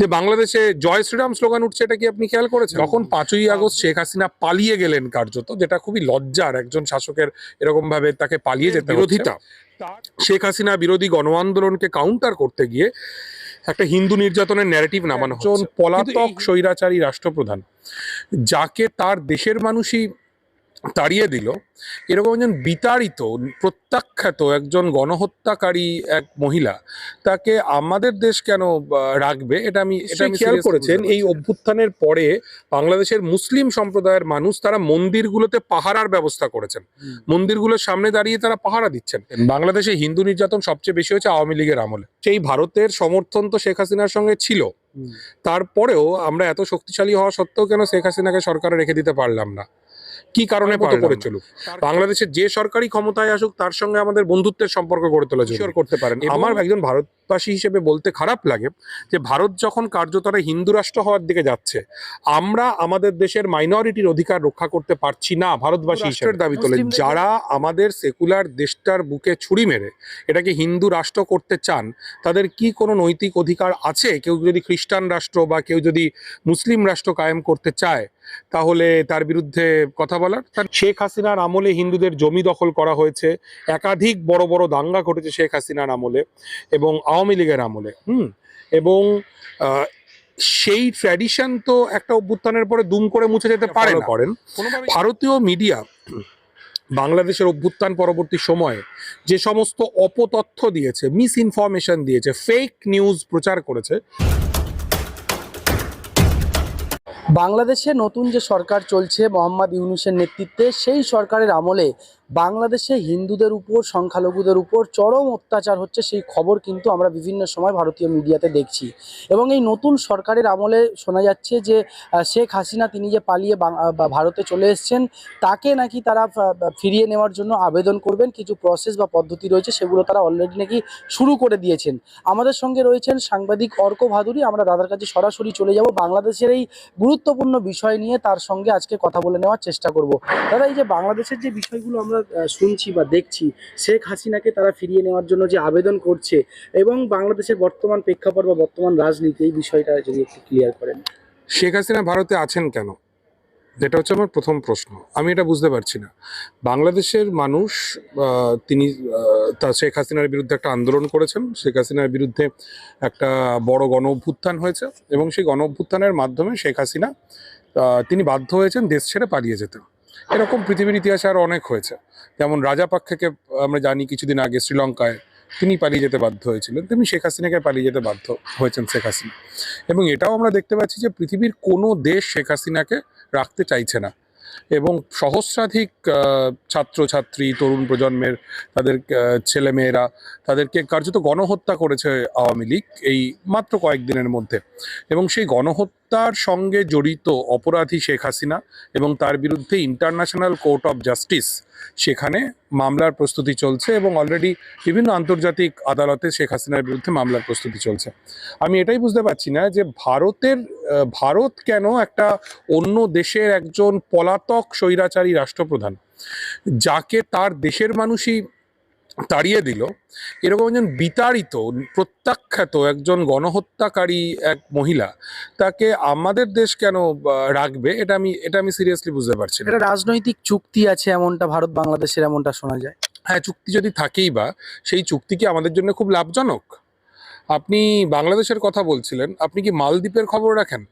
যে বাংলাদেশে জয় শ্রীরাম স্লোগান উঠছে এটা কি আপনি খেয়াল করেছেন? তখন পাঁচই আগস্ট শেখ হাসিনা পালিয়ে গেলেন কার্যত যেটা খুবই লজ্জার একজন শাসকের এরকম ভাবে তাকে পালিয়ে যেতে বিরোধিতা। শেখ হাসিনা বিরোধী গণ আন্দোলনকে কাউন্টার করতে গিয়ে একটা হিন্দু নির্যাতনের ন্যারেটিভ নামানো একজন পলাতক স্বৈরাচারী রাষ্ট্রপ্রধান যাকে তার দেশের মানুষই তাড়িয়ে দিল। এরকম একজন বিতাড়িত প্রত্যাখ্যাত একজন গণহত্যাকারী এক মহিলা তাকে আমাদের দেশ কেন রাখবে? এটা আমি এটা আমি খেয়াল করেছেন এই অভ্যুত্থানের পরে বাংলাদেশের মুসলিম সম্প্রদায়ের মানুষ তারা মন্দিরগুলোতে পাহারার ব্যবস্থা করেছেন। মন্দিরগুলোর সামনে দাঁড়িয়ে তারা পাহারা দিচ্ছেন। বাংলাদেশে হিন্দু নির্যাতন সবচেয়ে বেশি হয়েছে আওয়ামী লীগের আমলে। সেই ভারতের সমর্থন তো শেখ হাসিনার সঙ্গে ছিল। তারপরেও আমরা এত শক্তিশালী হওয়া সত্ত্বেও কেন শেখ হাসিনাকে সরকারে রেখে দিতে পারলাম না? কি কারণে করে চলুক বাংলাদেশের যে সরকারি ক্ষমতায় আসুক তার সঙ্গে আমাদের বন্ধুত্বের সম্পর্ক গড়ে তোলা করতে পারেন। আমার একজন ভারতবাসী হিসেবে বলতে খারাপ লাগে যে ভারত যখন কার্যতরে হিন্দু রাষ্ট্র হওয়ার দিকে যাচ্ছে আমরা আমাদের দেশের মাইনরিটির অধিকার রক্ষা করতে পারছি না ভারতবাসী হিসেবে। দাবি তোলে যারা আমাদের সেকুলার দেশটার বুকে ছুরি মেরে এটাকে হিন্দু রাষ্ট্র করতে চান তাদের কি কোনো নৈতিক অধিকার আছে? কেউ যদি খ্রিস্টান রাষ্ট্র বা কেউ যদি মুসলিম রাষ্ট্র কায়েম করতে চায় তাহলে তার বিরুদ্ধে কথা বলার? শেখ হাসিনার আমলে হিন্দুদের জমি দখল করা হয়েছে একাধিক বড় বড় দাঙ্গা ঘটেছে শেখ হাসিনার আমলে এবং আওয়ামী লীগের আমলে। হুম। এবং আহ, সেই ট্র্যাডিশন তো একটা অভ্যুত্থানের পরে দুম করে মুছে যেতে পারে করেন। ভারতীয় মিডিয়া বাংলাদেশের অভ্যুত্থান পরবর্তী সময়ে যে সমস্ত অপতথ্য দিয়েছে মিস ইনফরমেশন দিয়েছে ফেক নিউজ প্রচার করেছে বাংলাদেশে নতুন যে সরকার চলছে মোহাম্মদ ইউনুসের নেতৃত্বে সেই সরকারের আমলে বাংলাদেশে হিন্দুদের উপর, সংখ্যালঘুদের উপর চরম অত্যাচার হচ্ছে সেই খবর কিন্তু আমরা বিভিন্ন সময় ভারতীয় মিডিয়াতে দেখছি। এবং এই নতুন সরকারের আমলে শোনা যাচ্ছে যে শেখ হাসিনা তিনি যে পালিয়ে ভারতে চলে এসছেন, তাকে নাকি তারা ফিরিয়ে নেওয়ার জন্য আবেদন করবেন। কিছু প্রসেস বা পদ্ধতি রয়েছে, সেগুলো তারা অলরেডি নাকি শুরু করে দিয়েছেন। আমাদের সঙ্গে রয়েছেন সাংবাদিক অর্ক ভাদুরী। আমরা দাদার কাছে সরাসরি চলে যাব। বাংলাদেশের এই গুরুত্বপূর্ণ বিষয় নিয়ে তার সঙ্গে আজকে কথা বলে নেওয়ার চেষ্টা করব। দাদা, এই যে বাংলাদেশের যে বিষয়গুলো আমরা শুনছি বা দেখছি, শেখ হাসিনাকে তারা ফিরিয়ে নেওয়ার জন্য যে আবেদন করছে এবং বাংলাদেশের বর্তমান প্রেক্ষাপট বা বর্তমান রাজনীতি, এই বিষয়টা যদি একটু ক্লিয়ার করেন। শেখ হাসিনা ভারতে আছেন কেন? যেটা হচ্ছে আমার প্রথম প্রশ্ন। আমি এটা বুঝতে পারছি না। বাংলাদেশের মানুষ তিনি তা শেখ হাসিনার বিরুদ্ধে একটা আন্দোলন করেছেন। শেখ হাসিনার বিরুদ্ধে একটা বড় গণ অভ্যুত্থান হয়েছে এবং সেই গণ অভ্যুত্থানের মাধ্যমে শেখ হাসিনা তিনি বাধ্য হয়েছেন দেশ ছেড়ে পালিয়ে যেতে। এরকম পৃথিবীর ইতিহাসে আরও অনেক হয়েছে। যেমন রাজাপাক্ষেকে আমরা জানি কিছুদিন আগে শ্রীলঙ্কায় তিনি পালিয়ে যেতে বাধ্য হয়েছিলেন। তেমনি শেখ হাসিনাকে পালিয়ে যেতে বাধ্য হয়েছেন শেখ হাসিনা। এবং এটাও আমরা দেখতে পাচ্ছি যে পৃথিবীর কোনো দেশ শেখ হাসিনাকে রাখতে চাইছে না। এবং সহস্রাধিক ছাত্রছাত্রী, তরুণ প্রজন্মের, তাদের ছেলেমেয়েরা, তাদেরকে কার্যত গণহত্যা করেছে আওয়ামী লীগ এই মাত্র কয়েকদিনের মধ্যে। এবং সেই গণহত্যার সঙ্গে জড়িত অপরাধী শেখ হাসিনা এবং তার বিরুদ্ধে ইন্টারন্যাশনাল কোর্ট অফ জাস্টিস সেখানে মামলার প্রস্তুতি চলছে এবং অলরেডি বিভিন্ন আন্তর্জাতিক আদালতে শেখ হাসিনার বিরুদ্ধে মামলার প্রস্তুতি চলছে। আমি এটাই বুঝতে পারছি না যে ভারতের ভারত কেন একটা অন্য দেশের একজন পলাতক স্বৈরাচারী রাষ্ট্রপ্রধান, যাকে তার দেশের মানুষই তাড়িয়ে দিল। এরকম একজন বিতাড়িত প্রত্যাখ্যাত একজন গণহত্যাকারী এক মহিলা তাকে আমাদের দেশ কেন রাখবে? এটা আমি এটা আমি সিরিয়াসলি বুঝতে পারছি এটা রাজনৈতিক চুক্তি আছে এমনটা ভারত বাংলাদেশের এমনটা শোনা যায়? হ্যাঁ চুক্তি যদি থাকেই বা সেই চুক্তি কি আমাদের জন্য খুব লাভজনক? আপনি বাংলাদেশের কথা বলছিলেন আপনি কি মালদ্বীপের খবর রাখেন?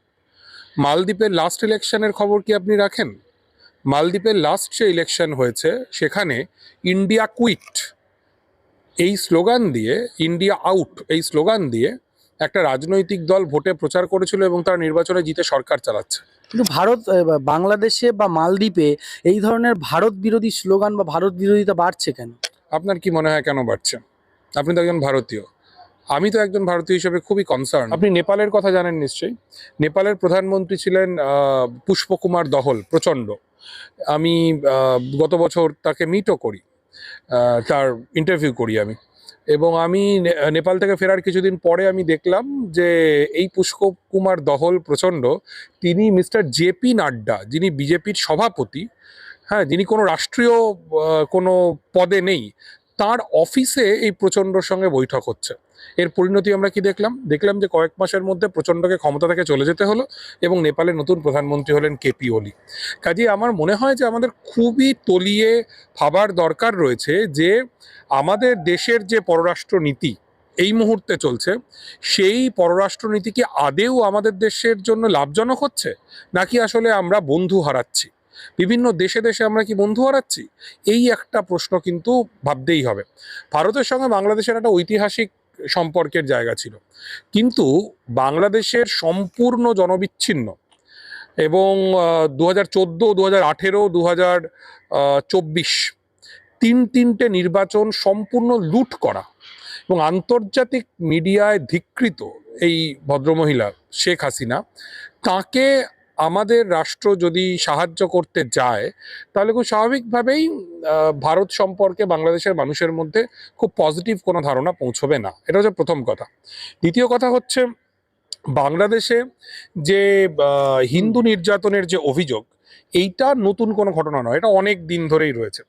মালদ্বীপের লাস্ট ইলেকশনের খবর কি আপনি রাখেন? মালদ্বীপের লাস্ট যে ইলেকশন হয়েছে সেখানে ইন্ডিয়া কুইট এই স্লোগান দিয়ে ইন্ডিয়া আউট এই স্লোগান দিয়ে একটা রাজনৈতিক দল ভোটে প্রচার করেছিল এবং তারা নির্বাচনে জিতে সরকার চালাচ্ছে। কিন্তু ভারত বাংলাদেশে বা মালদ্বীপে এই ধরনের ভারত বিরোধী স্লোগান বা ভারত বিরোধিতা বাড়ছে কেন? আপনার কি মনে হয় কেন বাড়ছে? আপনি তো একজন ভারতীয়। আমি তো একজন ভারতীয় হিসেবে খুবই কনসার্ন আপনি নেপালের কথা জানেন নিশ্চয়ই। নেপালের প্রধানমন্ত্রী ছিলেন পুষ্পকুমার দহল প্রচণ্ড। আমি গত বছর তাকে মিটও করি। তার ইন্টারভিউ করি আমি। এবং আমি নেপাল থেকে ফেরার কিছুদিন পরে আমি দেখলাম যে এই পুষ্প কুমার দহল প্রচণ্ড, তিনি মিস্টার জেপি নাড্ডা, যিনি বিজেপির সভাপতি হ্যাঁ যিনি কোনো রাষ্ট্রীয় কোনো পদে নেই তার অফিসে এই প্রচণ্ডর সঙ্গে বৈঠক হচ্ছে। এর পরিণতি আমরা কি দেখলাম? দেখলাম যে কয়েক মাসের মধ্যে প্রচণ্ডকে ক্ষমতা থেকে চলে যেতে হলো এবং নেপালের নতুন প্রধানমন্ত্রী হলেন কেপি ওলি। কাজে আমার মনে হয় যে আমাদের খুবই তলিয়ে ভাবার দরকার রয়েছে যে আমাদের দেশের যে পররাষ্ট্র নীতি এই মুহূর্তে চলছে, সেই পররাষ্ট্রনীতি কি আদেও আমাদের দেশের জন্য লাভজনক হচ্ছে নাকি আসলে আমরা বন্ধু হারাচ্ছি? বিভিন্ন দেশে দেশে আমরা কি বন্ধু হারাচ্ছি? এই একটা প্রশ্ন কিন্তু ভাবতেই হবে। ভারতের সঙ্গে বাংলাদেশের একটা ঐতিহাসিক সম্পর্কের জায়গা ছিল। কিন্তু বাংলাদেশের সম্পূর্ণ জনবিচ্ছিন্ন এবং দু হাজার চোদ্দ দু হাজার আঠেরো দু হাজার চব্বিশ তিন তিনটে নির্বাচন সম্পূর্ণ লুট করা এবং আন্তর্জাতিক মিডিয়ায় ধিকৃত এই ভদ্রমহিলা শেখ হাসিনা, তাকে আমাদের রাষ্ট্র যদি সাহায্য করতে যায়, তাহলে খুব স্বাভাবিকভাবেই ভারত সম্পর্কে বাংলাদেশের মানুষের মধ্যে খুব পজিটিভ কোনো ধারণা পৌঁছবে না। এটা হচ্ছে প্রথম কথা। দ্বিতীয় কথা হচ্ছে, বাংলাদেশে যে হিন্দু নির্যাতনের যে অভিযোগ, এইটা নতুন কোনো ঘটনা নয়। এটা অনেক দিন ধরেই রয়েছে।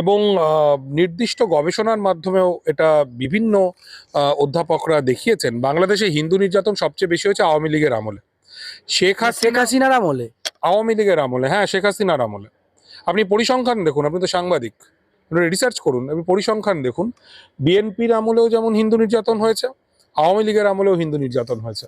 এবং নির্দিষ্ট গবেষণার মাধ্যমেও এটা বিভিন্ন অধ্যাপকরা দেখিয়েছেন। বাংলাদেশে হিন্দু নির্যাতন সবচেয়ে বেশি হয়েছে আওয়ামী লীগের আমলে। শেখ শেখ হাসিনার আমলে? আওয়ামী লীগের আমলে হ্যাঁ শেখ হাসিনার আমলে। আপনি পরিসংখ্যান দেখুন আপনি তো সাংবাদিক। রিসার্চ করুন আপনি পরিসংখ্যান দেখুন। বিএনপির আমলেও যেমন হিন্দু নির্যাতন হয়েছে আওয়ামী লীগের আমলেও হিন্দু নির্যাতন হয়েছে।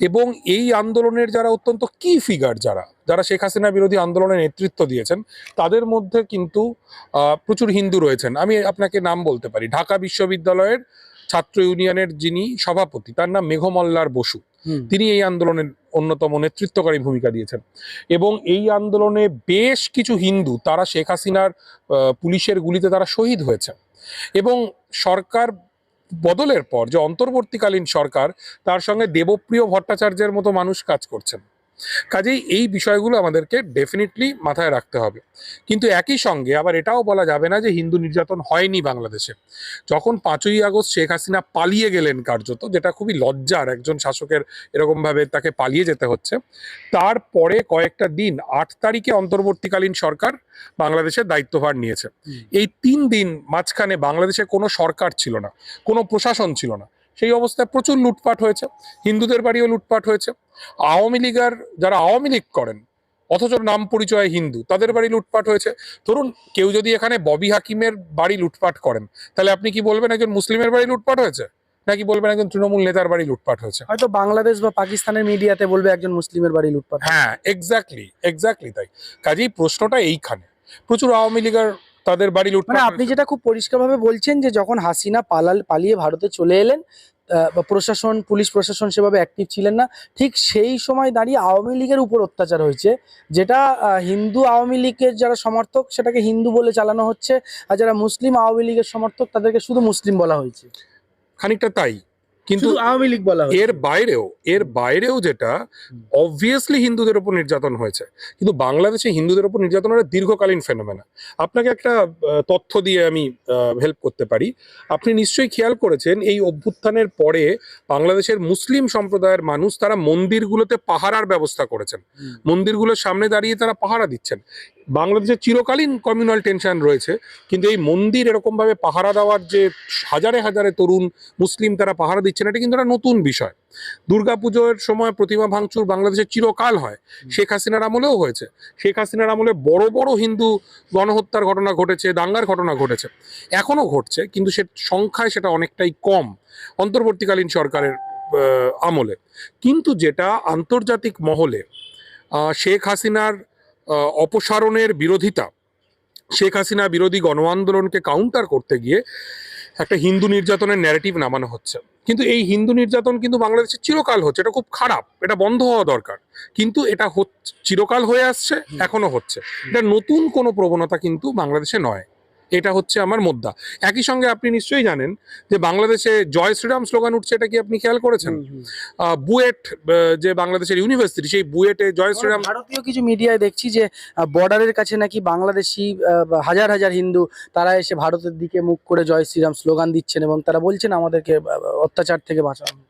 এবং এই আন্দোলনের যারা অত্যন্ত কি ফিগার যারা যারা শেখ হাসিনা বিরোধী আন্দোলনের নেতৃত্ব দিয়েছেন তাদের মধ্যে কিন্তু আহ, প্রচুর হিন্দু রয়েছেন। আমি আপনাকে নাম বলতে পারি। ঢাকা বিশ্ববিদ্যালয়ের ছাত্র ইউনিয়নের যিনি সভাপতি তার নাম মেঘমল্লার বসু। তিনি এই আন্দোলনের অন্যতম নেতৃত্বকারী ভূমিকা দিয়েছেন। এবং এই আন্দোলনে বেশ কিছু হিন্দু, তারা শেখ হাসিনার পুলিশের গুলিতে তারা শহীদ হয়েছে এবং সরকার বদলের পর, যে অন্তর্বর্তীকালীন সরকার, তার সঙ্গে দেবপ্রিয় ভট্টাচার্যের মতো মানুষ কাজ করছেন। কাজেই এই বিষয়গুলো আমাদেরকে ডেফিনেটলি মাথায় রাখতে হবে। কিন্তু একই সঙ্গে আবার এটাও বলা যাবে না যে হিন্দু নির্যাতন হয়নি বাংলাদেশে। যখন পাঁচই আগস্ট শেখ হাসিনা পালিয়ে গেলেন কার্যত যেটা খুবই লজ্জার একজন শাসকের এরকমভাবে তাকে পালিয়ে যেতে হচ্ছে তারপরে কয়েকটা দিন আট তারিখে অন্তর্বর্তীকালীন সরকার বাংলাদেশের দায়িত্বভার নিয়েছে। এই তিন দিন মাঝখানে বাংলাদেশে কোনো সরকার ছিল না কোনো প্রশাসন ছিল না। সেই অবস্থায় প্রচুর লুটপাট হয়েছে। হিন্দুদের বাড়িও লুটপাট হয়েছে। আওয়ামী লীগার যারা আওয়ামী লীগ করেন অথচ নাম পরিচয় হিন্দু তাদের বাড়ি লুটপাট হয়েছে। ধরুন কেউ যদি এখানে ববি হাকিমের বাড়ি লুটপাট করেন তাহলে আপনি কি বলবেন একজন মুসলিমের বাড়ি লুটপাট হয়েছে? নাকি বলবেন একজন তৃণমূল নেতার বাড়ি লুটপাট হয়েছে? হয়তো বাংলাদেশ বা পাকিস্তানের মিডিয়াতে বলবে একজন মুসলিমের বাড়ি লুটপাট হ্যাঁ এক্স্যাক্টলি এক্স্যাক্টলি তাই। কাজেই প্রশ্নটা এইখানে। প্রচুর আওয়ামী লীগার তাদের বাড়ি লুট মানে আপনি যেটা খুব পরিষ্কারভাবে বলছেন যে যখন হাসিনা পালাল পালিয়ে ভারতে চলে এলেন প্রশাসন পুলিশ প্রশাসন সেভাবে অ্যাক্টিভ ছিলেন না ঠিক সেই সময় দাঁড়িয়ে আওয়ামী লীগের উপর অত্যাচার হয়েছে যেটা হিন্দু আওয়ামী লীগের যারা সমর্থক সেটাকে হিন্দু বলে চালানো হচ্ছে আর যারা মুসলিম আওয়ামী লীগের সমর্থক তাদেরকে শুধু মুসলিম বলা হয়েছে। খানিকটা তাই। কিন্তু আওয়ামী লীগ বলা এর বাইরেও এর বাইরেও যেটা অবভিয়াসলি হিন্দুদের উপর নির্যাতন হয়েছে। কিন্তু বাংলাদেশে হিন্দুদের উপর নির্যাতন একটা দীর্ঘকালীন ফেনোমেনা আপনাকে একটা তথ্য দিয়ে আমি হেল্প করতে পারি। আপনি নিশ্চয়ই খেয়াল করেছেন এই অভ্যুত্থানের পরে বাংলাদেশের মুসলিম সম্প্রদায়ের মানুষ তারা মন্দিরগুলোতে পাহারার ব্যবস্থা করেছেন। মন্দিরগুলোর সামনে দাঁড়িয়ে তারা পাহারা দিচ্ছেন। বাংলাদেশে চিরকালীন কমিউনাল টেনশন রয়েছে কিন্তু এই মন্দির এরকমভাবে পাহারা দেওয়ার যে হাজারে হাজারে তরুণ মুসলিম তারা পাহারা দিচ্ছেন এটা কিন্তু একটা নতুন বিষয়। দুর্গাপুজোর সময় প্রতিমা ভাঙচুর বাংলাদেশে চিরকাল হয় শেখ হাসিনার আমলেও হয়েছে। শেখ হাসিনার আমলে বড় বড় হিন্দু গণহত্যার ঘটনা ঘটেছে দাঙ্গার ঘটনা ঘটেছে এখনও ঘটছে কিন্তু সে সংখ্যায় সেটা অনেকটাই কম অন্তর্বর্তীকালীন সরকারের আমলে। কিন্তু যেটা আন্তর্জাতিক মহলে শেখ হাসিনার অপসারণের বিরোধিতা। শেখ হাসিনা বিরোধী গণ আন্দোলনকে কাউন্টার করতে গিয়ে একটা হিন্দু নির্যাতনের ন্যারেটিভ নামানো হচ্ছে। কিন্তু এই হিন্দু নির্যাতন কিন্তু বাংলাদেশে চিরকাল হচ্ছে এটা খুব খারাপ এটা বন্ধ হওয়া দরকার। কিন্তু এটা চিরকাল হয়ে আসছে। এখনও হচ্ছে। এটা নতুন কোনো প্রবণতা কিন্তু বাংলাদেশে নয়। এটা হচ্ছে আমার মুদ্রা একই সঙ্গে আপনি নিশ্চয়ই জানেন যে বাংলাদেশে জয় শ্রীরাম স্লোগান উঠছে এটা কি আপনি খেয়াল করেছেন? বুয়েট যে বাংলাদেশের ইউনিভার্সিটি সেই বুয়েটে জয় শ্রীরাম ভারতীয় কিছু মিডিয়ায় দেখছি যে বর্ডারের কাছে নাকি বাংলাদেশি হাজার হাজার হিন্দু তারা এসে ভারতের দিকে মুখ করে জয় শ্রীরাম স্লোগান দিচ্ছেন এবং তারা বলছেন আমাদেরকে অত্যাচার থেকে বাঁচানো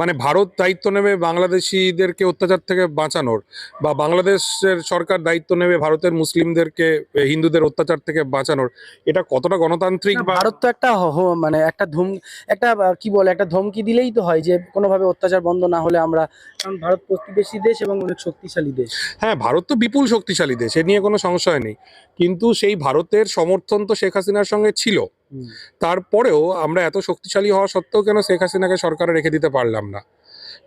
মানে ভারত দায়িত্ব নেবে বাংলাদেশিদেরকে অত্যাচার থেকে বাঁচানোর বা বাংলাদেশের সরকার দায়িত্ব নেবে ভারতের মুসলিমদেরকে হিন্দুদের অত্যাচার থেকে বাঁচানোর। এটা কতটা গণতান্ত্রিক ভারত তো একটা মানে একটা ধুম একটা কি বলে একটা ধমকি দিলেই তো হয় যে কোনোভাবে অত্যাচার বন্ধ না হলে আমরা কারণ ভারত প্রতিবেশী দেশ এবং অনেক শক্তিশালী দেশ। হ্যাঁ ভারত তো বিপুল শক্তিশালী দেশ এ নিয়ে কোনো সংশয় নেই। কিন্তু সেই ভারতের সমর্থন তো শেখ হাসিনার সঙ্গে ছিল। তারপরেও আমরা এত শক্তিশালী হওয়া সত্ত্বেও কেন শেখ হাসিনাকে সরকারে রেখে দিতে পারলাম না?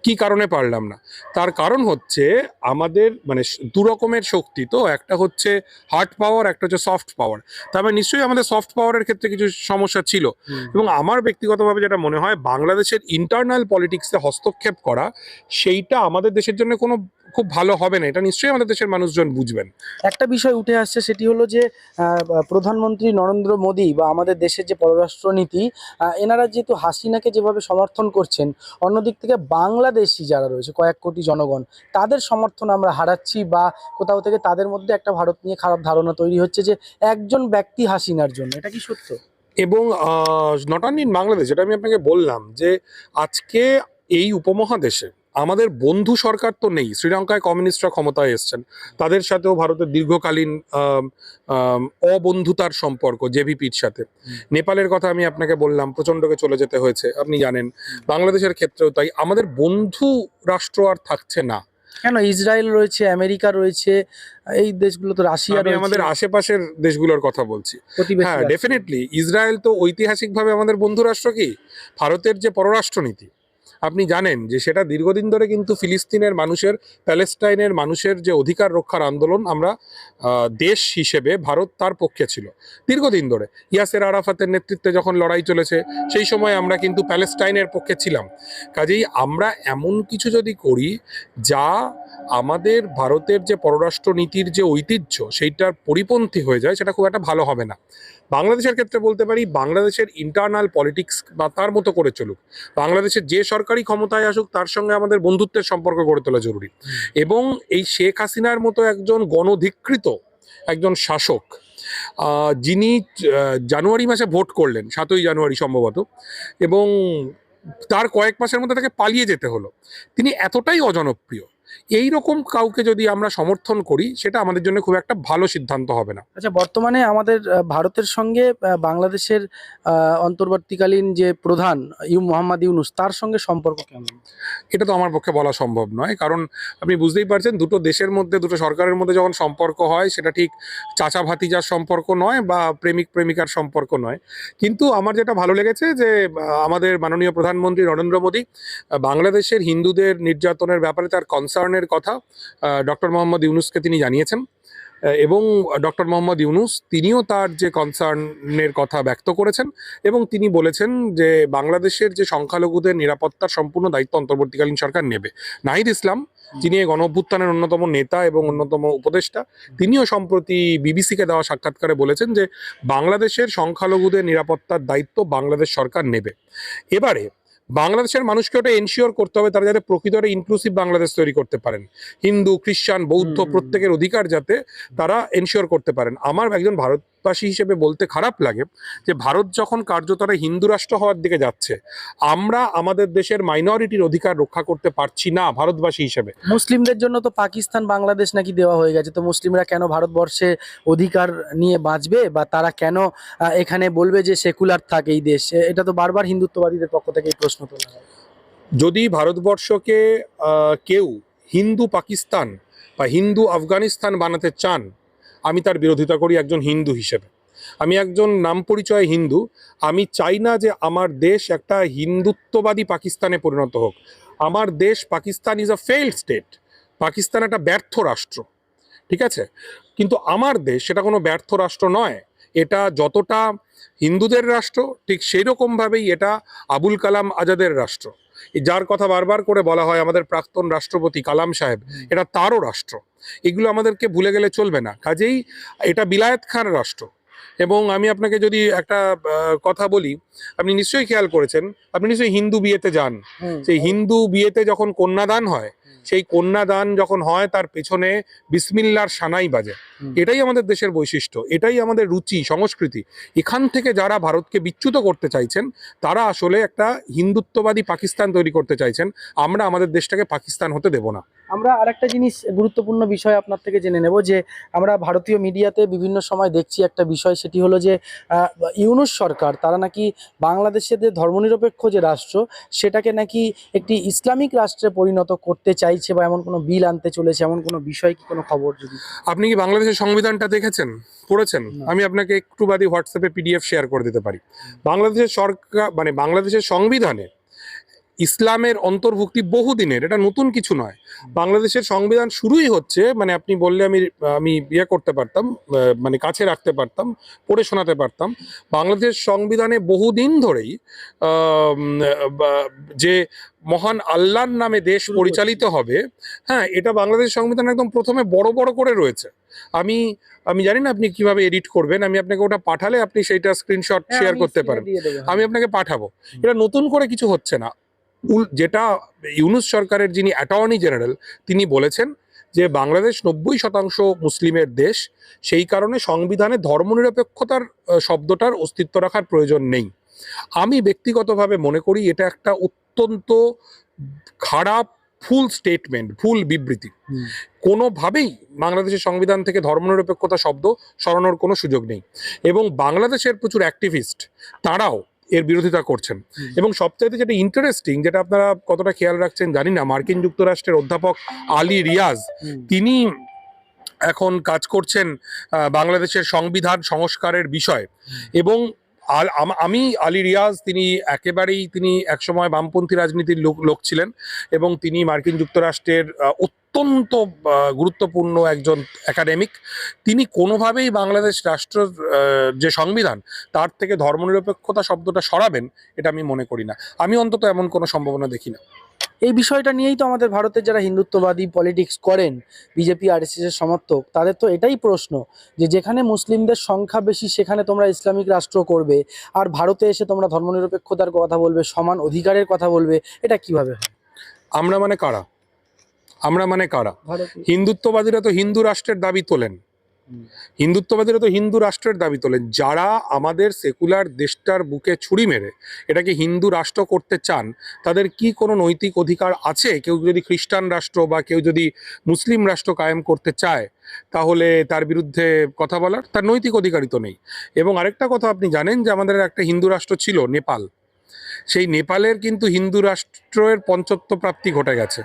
কি কারণে পারলাম না? তার কারণ হচ্ছে আমাদের মানে দু রকমের শক্তি তো একটা হচ্ছে হার্ড পাওয়ার একটা হচ্ছে সফট পাওয়ার তবে নিশ্চয়ই আমাদের সফট পাওয়ারের ক্ষেত্রে কিছু সমস্যা ছিল। এবং আমার ব্যক্তিগতভাবে যেটা মনে হয় বাংলাদেশের ইন্টারনাল পলিটিক্সে হস্তক্ষেপ করা সেইটা আমাদের দেশের জন্য কোনো খুব ভালো হবে না এটা নিশ্চয়ই আমাদের দেশের মানুষজন বুঝবেন। একটা বিষয় উঠে আসছে সেটি হলো যে প্রধানমন্ত্রী নরেন্দ্র মোদী বা আমাদের দেশের যে পররাষ্ট্রনীতি এনারা যেহেতু হাসিনাকে যেভাবে সমর্থন করছেন অন্যদিক থেকে বাংলাদেশি যারা রয়েছে কয়েক কোটি জনগণ তাদের সমর্থন আমরা হারাচ্ছি বা কোথাও থেকে তাদের মধ্যে একটা ভারত নিয়ে খারাপ ধারণা তৈরি হচ্ছে যে একজন ব্যক্তি হাসিনার জন্য। এটা কি সত্য? এবং নট অনলি ইন বাংলাদেশ যেটা আমি আপনাকে বললাম যে আজকে এই উপমহাদেশে আমাদের বন্ধু সরকার তো নেই শ্রীলঙ্কায় কমিউনিস্টরা ক্ষমতায় এসছেন। তাদের সাথেও ভারতের দীর্ঘকালীন অবন্ধুতার সম্পর্ক জেভিপির সাথে। নেপালের কথা আমি আপনাকে বললাম প্রচণ্ডকে চলে যেতে হয়েছে আপনি জানেন। বাংলাদেশের ক্ষেত্রেও তাই আমাদের বন্ধু রাষ্ট্র আর থাকছে না। কেন? ইসরায়েল রয়েছে আমেরিকা রয়েছে এই দেশগুলো তো রাশিয়া আমাদের আশেপাশের দেশগুলোর কথা বলছি। হ্যাঁ। ডেফিনেটলি ইসরায়েল তো ঐতিহাসিকভাবে আমাদের বন্ধু রাষ্ট্র কি? ভারতের যে পররাষ্ট্রনীতি আপনি জানেন যে সেটা দীর্ঘদিন ধরে কিন্তু ফিলিস্তিনের মানুষের, প্যালেস্টাইনের মানুষের যে অধিকার রক্ষার আন্দোলন আমরা দেশ হিসেবে ভারত তার পক্ষে ছিল। দীর্ঘদিন ধরে ইয়াসের আরাফাতের নেতৃত্বে যখন লড়াই চলেছে, সেই সময় আমরা কিন্তু প্যালেস্টাইনের পক্ষে ছিলাম। কাজেই আমরা এমন কিছু যদি করি যা আমাদের ভারতের যে পররাষ্ট্র নীতির যে ঐতিহ্য, সেইটার পরিপন্থী হয়ে যায়, সেটা খুব একটা ভালো হবে না। বাংলাদেশের ক্ষেত্রে বলতে পারি, বাংলাদেশের ইন্টারনাল পলিটিক্স বা তার মতো করে চলুক। বাংলাদেশের যে সরকারি ক্ষমতায় আসুক, তার সঙ্গে আমাদের বন্ধুত্বের সম্পর্ক গড়ে তোলা জরুরি। এবং এই শেখ হাসিনার মতো একজন গণধিকৃত, একজন শাসক যিনি জানুয়ারি মাসে ভোট করলেন, সাতই জানুয়ারি সম্ভবত, এবং তার কয়েক মাসের মধ্যে তাকে পালিয়ে যেতে হলো। তিনি এতটাই অজনপ্রিয় এই রকম কাউকে যদি আমরা সমর্থন করি সেটা আমাদের জন্য খুব একটা ভালো সিদ্ধান্ত হবে না। আচ্ছা বর্তমানে আমাদের ভারতের সঙ্গে বাংলাদেশের অন্তর্বর্তীকালীন যে প্রধান ইউ মোহাম্মদ ইউনুস তার সঙ্গে সম্পর্ক কেমন? এটা তো আমার পক্ষে বলা সম্ভব নয় কারণ আপনি বুঝতেই পারছেন দুটো দেশের মধ্যে দুটো সরকারের মধ্যে যখন সম্পর্ক হয় সেটা ঠিক চাচা ভাতিজার সম্পর্ক নয় বা প্রেমিক প্রেমিকার সম্পর্ক নয়। কিন্তু আমার যেটা ভালো লেগেছে যে আমাদের মাননীয় প্রধানমন্ত্রী নরেন্দ্র মোদী বাংলাদেশের হিন্দুদের নির্যাতনের ব্যাপারে তার কনসার্নের কথা ডক্টর মোহাম্মদ ইউনুসকে তিনি জানিয়েছেন। এবং ডক্টর মোহাম্মদ ইউনুস তিনিও তার যে কনসার্নের কথা ব্যক্ত করেছেন এবং তিনি বলেছেন যে বাংলাদেশের যে সংখ্যালঘুদের নিরাপত্তার সম্পূর্ণ দায়িত্ব অন্তর্বর্তীকালীন সরকার নেবে। নাহিদ ইসলাম, যিনি গণ অভ্যুত্থানের অন্যতম নেতা এবং অন্যতম উপদেষ্টা, তিনিও সম্প্রতি বিবিসিকে দেওয়া সাক্ষাৎকারে বলেছেন যে বাংলাদেশের সংখ্যালঘুদের নিরাপত্তার দায়িত্ব বাংলাদেশ সরকার নেবে। এবারে বাংলাদেশের মানুষকে ওটা এনশিওর করতে হবে তারা যাতে প্রকৃতরে ইনক্লুসিভ বাংলাদেশ তৈরি করতে পারেন। হিন্দু খ্রিস্টান বৌদ্ধ প্রত্যেকের অধিকার যাতে তারা এনশিওর করতে পারেন। আমার একজন ভারতবাসী হিসেবে বলতে খারাপ লাগে যে ভারত যখন কার্যতরে হিন্দু রাষ্ট্র হওয়ার দিকে যাচ্ছে আমরা আমাদের দেশের মাইনরিটির অধিকার রক্ষা করতে পারছি না ভারতবাসী হিসেবে। মুসলিমদের জন্য তো পাকিস্তান বাংলাদেশ নাকি দেওয়া হয়ে গেছে। তো মুসলিমরা কেন ভারতবর্ষে অধিকার নিয়ে বাঁচবে বা তারা কেন এখানে বলবে যে সেকুলার থাকে এই দেশ? এটা তো বারবার হিন্দুত্ববাদীদের পক্ষ থেকে এই প্রশ্ন যদি ভারতবর্ষকে কেউ হিন্দু পাকিস্তান বা হিন্দু আফগানিস্তান বানাতে চান, আমি তার বিরোধিতা করি একজন হিন্দু হিসেবে। আমি একজন নাম পরিচয় হিন্দু। আমি চাই না যে আমার দেশ একটা হিন্দুত্ববাদী পাকিস্তানে পরিণত হোক। আমার দেশ Pakistan is a failed state Pakistan একটা ব্যর্থ রাষ্ট্র। ঠিক আছে? কিন্তু আমার দেশ সেটা কোনো ব্যর্থ রাষ্ট্র নয়। এটা যতটা হিন্দুদের রাষ্ট্র ঠিক সেই রকমভাবেই এটা আবুল কালাম আজাদের রাষ্ট্র। যার কথা বারবার করে বলা হয় আমাদের প্রাক্তন রাষ্ট্রপতি কালাম সাহেব এটা তারও রাষ্ট্র। এগুলো আমাদেরকে ভুলে গেলে চলবে না। কাজেই এটা বিলায়েত খান রাষ্ট্র। এবং আমি আপনাকে যদি একটা কথা বলি আপনি নিশ্চয়ই খেয়াল করেছেন আপনি নিশ্চয়ই হিন্দু বিয়েতে যান। সেই হিন্দু বিয়েতে যখন কন্যাদান হয় সেই কন্যাদান যখন হয় তার পেছনে বিসমিল্লার সানাই বাজে। এটাই আমাদের দেশের বৈশিষ্ট্য এটাই আমাদের রুচি সংস্কৃতি। এখান থেকে যারা ভারতকে বিচ্যুত করতে চাইছেন তারা আসলে একটা হিন্দুত্ববাদী পাকিস্তান তৈরি করতে চাইছেন। আমরা আমাদের দেশটাকে পাকিস্তান হতে দেব না। আমরা আরেকটা জিনিস গুরুত্বপূর্ণ বিষয় আপনার থেকে জেনে নেব যে আমরা ভারতীয় মিডিয়াতে বিভিন্ন সময় দেখছি একটা বিষয় সেটি হলো যে ইউনুস সরকার তারা নাকি বাংলাদেশের যে ধর্মনিরপেক্ষ যে রাষ্ট্র সেটাকে নাকি একটি ইসলামিক রাষ্ট্রে পরিণত করতে চাইছে বা এমন কোনো বিল আনতে চলেছে এমন কোনো বিষয় কি কোনো খবর যদি? আপনি কি বাংলাদেশের সংবিধানটা দেখেছেন? পড়েছেন? আমি আপনাকে একটু বাদে হোয়াটসঅ্যাপে পিডিএফ শেয়ার করে দিতে পারি। বাংলাদেশের সরকার মানে বাংলাদেশের সংবিধানে ইসলামের অন্তর্ভুক্তি বহুদিনের এটা নতুন কিছু নয়। বাংলাদেশের সংবিধান শুরুই হচ্ছে মানে আপনি বললে আমি আমি ইয়ে করতে পারতাম মানে কাছে রাখতে পারতাম পড়ে শোনাতে পারতাম। বাংলাদেশ সংবিধানে বহুদিন ধরেই যে মহান আল্লাহর নামে দেশ পরিচালিত হবে হ্যাঁ এটা বাংলাদেশ সংবিধান একদম প্রথমে বড় বড় করে রয়েছে। আমি আমি জানি না আপনি কীভাবে এডিট করবেন আমি আপনাকে ওটা পাঠালে আপনি সেইটা স্ক্রিনশট হ্যাঁ, শেয়ার করতে পারেন। হ্যাঁ। আমি আপনাকে পাঠাবো। এটা নতুন করে কিছু হচ্ছে না। যেটা ইউনুস সরকারের যিনি অ্যাটর্নি জেনারেল তিনি বলেছেন যে বাংলাদেশ নব্বই শতাংশ মুসলিমের দেশ সেই কারণে সংবিধানে ধর্মনিরপেক্ষতার শব্দটার অস্তিত্ব রাখার প্রয়োজন নেই। আমি ব্যক্তিগতভাবে মনে করি এটা একটা অত্যন্ত খারাপ ফুল স্টেটমেন্ট ফুল বিবৃতি। কোনোভাবেই বাংলাদেশের সংবিধান থেকে ধর্মনিরপেক্ষতা শব্দ সরানোর কোনো সুযোগ নেই। এবং বাংলাদেশের প্রচুর অ্যাক্টিভিস্ট তারাও এর বিরোধিতা করছেন। এবং সবচাইতে যেটা ইন্টারেস্টিং যেটা আপনারা কতটা খেয়াল রাখছেন জানি না মার্কিন যুক্তরাষ্ট্রের অধ্যাপক আলী রিয়াজ তিনি এখন কাজ করছেন বাংলাদেশের সংবিধান সংস্কারের বিষয়ে। এবং আল- আমি আলী রিয়াজ তিনি একেবারেই তিনি একসময় বামপন্থী রাজনীতির লোক লোক ছিলেন এবং তিনি মার্কিন যুক্তরাষ্ট্রের অত্যন্ত গুরুত্বপূর্ণ একজন একাডেমিক তিনি কোনোভাবেই বাংলাদেশ রাষ্ট্র যে সংবিধান তার থেকে ধর্মনিরপেক্ষতা শব্দটা সরাবেন এটা আমি মনে করি না। আমি অন্তত এমন কোনো সম্ভাবনা দেখি না। এই বিষয়টা নিয়েই তো আমাদের ভারতের যারা হিন্দুত্ববাদী পলিটিক্স করেন বিজেপি আর এস এর সমর্থক তাদের তো এটাই প্রশ্ন যে যেখানে মুসলিমদের সংখ্যা বেশি সেখানে তোমরা ইসলামিক রাষ্ট্র করবে আর ভারতে এসে তোমরা ধর্মনিরপেক্ষতার কথা বলবে সমান অধিকারের কথা বলবে এটা কীভাবে হয়? আমরা মানে কারা? আমরা মানে কারা? হিন্দুত্ববাদীরা তো হিন্দু রাষ্ট্রের দাবি তোলেন। হিন্দুত্ববাদীরা তো হিন্দু রাষ্ট্রের দাবি তোলেন। যারা আমাদের সেকুলার দেশটার বুকে ছুরি মেরে এটাকে হিন্দু রাষ্ট্র করতে চান তাদের কি কোনো নৈতিক অধিকার আছে? কেউ যদি খ্রিস্টান রাষ্ট্র বা কেউ যদি মুসলিম রাষ্ট্র কায়েম করতে চায় তাহলে তার বিরুদ্ধে কথা বলার তার নৈতিক অধিকারই তো নেই। এবং আরেকটা কথা আপনি জানেন যে আমাদের একটা হিন্দু রাষ্ট্র ছিল নেপাল। সেই নেপালের কিন্তু হিন্দু রাষ্ট্রের পঞ্চত্ব প্রাপ্তি ঘটে গেছে।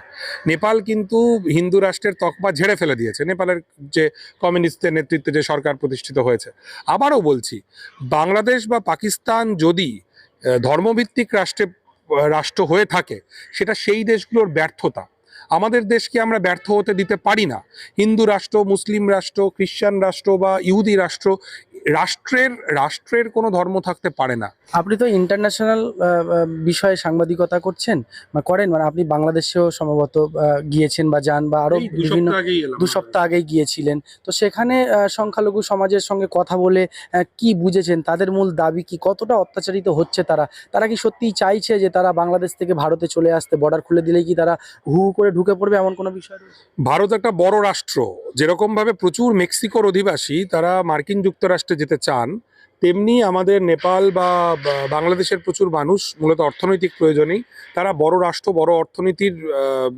নেপাল কিন্তু হিন্দু রাষ্ট্রের তকমা ঝেড়ে ফেলে দিয়েছে। নেপালের যে কমিউনিস্টের নেতৃত্বে যে সরকার প্রতিষ্ঠিত হয়েছে। আবারও বলছি, বাংলাদেশ বা পাকিস্তান যদি ধর্মভিত্তিক রাষ্ট্রে রাষ্ট্র হয়ে থাকে, সেটা সেই দেশগুলোর ব্যর্থতা। আমাদের দেশকে আমরা ব্যর্থ হতে দিতে পারি না। হিন্দু রাষ্ট্র, মুসলিম রাষ্ট্র খ্রিস্টান রাষ্ট্র বা ইহুদি রাষ্ট্র রাষ্ট্রের রাষ্ট্রের কোনো ধর্ম থাকতে পারে না। আপনি তো ইন্টারন্যাশনাল বিষয়ে সাংবাদিকতা করছেন বা করেন মানে আপনি বাংলাদেশেও সম্ভবত গিয়েছেন বা যান বা আরও এই দু বিভিন্ন সপ্তাহ আগেই এলাম। দু সপ্তাহ আগেই গিয়েছিলেন। তো সেখানে সংখ্যালঘু সমাজের সঙ্গে কথা বলে কি বুঝেছেন? তাদের মূল দাবি কি? কতটা অত্যাচারিত হচ্ছে তারা? তারা কি সত্যিই চাইছে যে তারা বাংলাদেশ থেকে ভারতে চলে আসতে? বর্ডার খুলে দিলেই কি তারা হু হু করে ঢুকে পড়বে? এমন কোনো বিষয়? ভারত একটা বড় রাষ্ট্র। যেরকমভাবে প্রচুর মেক্সিকোর অধিবাসী তারা মার্কিন যুক্তরাষ্ট্রে যেতে চান তেমনি আমাদের নেপাল বা বাংলাদেশের প্রচুর মানুষ মূলত অর্থনৈতিক প্রয়োজনেই তারা বড় রাষ্ট্র বড় অর্থনীতির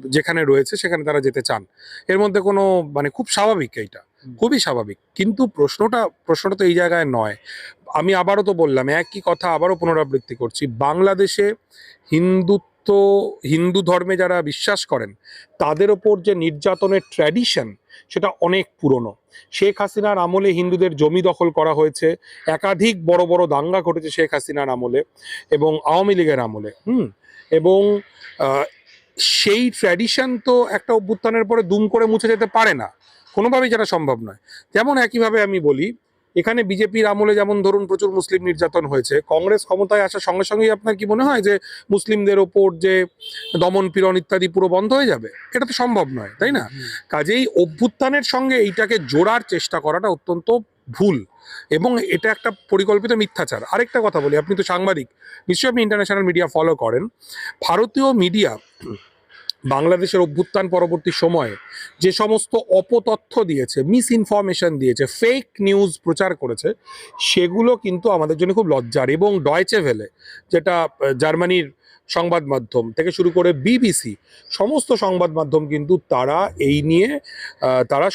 যেখানে রয়েছে সেখানে তারা যেতে চান। এর মধ্যে কোনো মানে খুব স্বাভাবিক এইটা খুবই স্বাভাবিক। কিন্তু প্রশ্নটা প্রশ্নটা তো এই জায়গায় নয়। আমি আবারও তো বললাম একই কথা আবারও পুনরাবৃত্তি করছি। বাংলাদেশে হিন্দুত্ব হিন্দু ধর্মে যারা বিশ্বাস করেন তাদের ওপর যে নির্যাতনের ট্র্যাডিশন সেটা অনেক পুরনো। শেখ হাসিনার আমলে হিন্দুদের জমি দখল করা হয়েছে, একাধিক বড় বড় দাঙ্গা ঘটেছে শেখ হাসিনার আমলে এবং আওয়ামী লীগের আমলে, হুম? এবং সেই ট্র্যাডিশন তো একটা অভ্যুত্থানের পরে দুম করে মুছে যেতে পারে না। কোনোভাবেই যেটা সম্ভব নয়। যেমন একইভাবে আমি বলি এখানে বিজেপির আমলে যেমন ধরুন প্রচুর মুসলিম নির্যাতন হয়েছে কংগ্রেস ক্ষমতায় আসার সঙ্গে সঙ্গেই আপনার কি মনে হয় যে মুসলিমদের ওপর যে দমন পীড়ন ইত্যাদি পুরো বন্ধ হয়ে যাবে? এটা তো সম্ভব নয় তাই না? কাজেই অভ্যুত্থানের সঙ্গে এইটাকে জোড়ার চেষ্টা করাটা অত্যন্ত ভুল এবং এটা একটা পরিকল্পিত মিথ্যাচার। আরেকটা কথা বলি আপনি তো সাংবাদিক নিশ্চয়ই আপনি ইন্টারন্যাশনাল মিডিয়া ফলো করেন। ভারতীয় মিডিয়া বাংলাদেশের অভ্যুত্থান পরবর্তী সময়ে যে সমস্ত অপতথ্য দিয়েছে মিস ইনফরমেশন দিয়েছে ফেক নিউজ প্রচার করেছে, সেগুলো কিন্তু আমাদের জন্য খুব লজ্জার। এবং ডয়চে ভেলে যেটা জার্মানির সংবাদ মাধ্যম থেকে শুরু করে বিবিসি সমস্ত সংবাদ মাধ্যম কিন্তু তারা এই নিয়ে তারা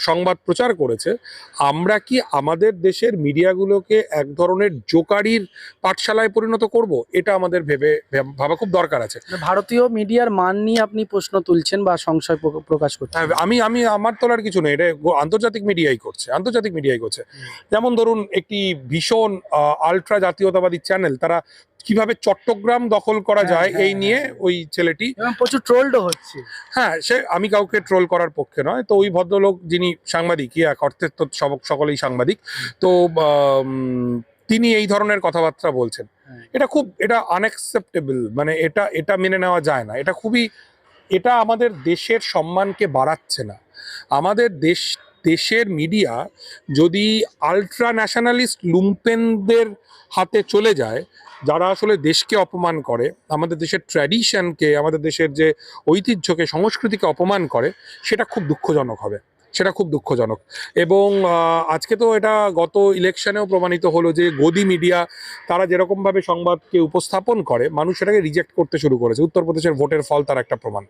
সংবাদ প্রচার করেছে। আমরা কি আমাদের দেশের মিডিয়াগুলোকে এক ধরনের জোকারির পাঠশালায় পরিণত করব? এটা আমাদের ভেবে ভেব- খুব দরকার আছে। ভারতীয় মিডিয়ার মান নিয়ে আপনি প্রশ্ন তুলছেন বা সংশয় প্রকাশ করছেন। হ্যাঁ, আমি আমি আমার তোলার কিছু নেই। এটা আন্তর্জাতিক মিডিয়াই করছে আন্তর্জাতিক মিডিয়াই করছে। যেমন ধরুন একটি ভীষণ আলট্রা জাতীয়তাবাদী চ্যানেল তারা কীভাবে চট্টগ্রাম দখল করা হ্যাঁ, যায় হ্যাঁ, এই নিয়ে ওই ছেলেটি প্রচুর ট্রোলডও হচ্ছে। হ্যাঁ সে আমি কাউকে ট্রোল করার পক্ষে নয়। তো ওই ভদ্রলোক যিনি সাংবাদিক এক অর্থে তো সব- সকলেই সাংবাদিক তো তিনি এই ধরনের কথাবার্তা বলছেন। হ্যাঁ। এটা খুব এটা আনএক্সেপ্টেবল মানে এটা এটা মেনে নেওয়া যায় না। এটা খুবই এটা আমাদের দেশের সম্মানকে বাড়াচ্ছে না। আমাদের দেশ দেশের মিডিয়া যদি আলট্রা ন্যাশনালিস্ট লুম্পেনদের হাতে চলে যায় যারা আসলে দেশকে অপমান করে, আমাদের দেশের ট্র্যাডিশনকে আমাদের দেশের যে ঐতিহ্যকে, সংস্কৃতিকে অপমান করে, সেটা খুব দুঃখজনক হবে। সেটা খুব দুঃখজনক। এবং আজকে তো এটা গত ইলেকশনেও প্রমাণিত হলো যে গদি মিডিয়া তারা যেরকমভাবে সংবাদকে উপস্থাপন করে, মানুষ সেটাকে রিজেক্ট করতে শুরু করেছে। উত্তরপ্রদেশের ভোটের ফল তার একটা প্রমাণ।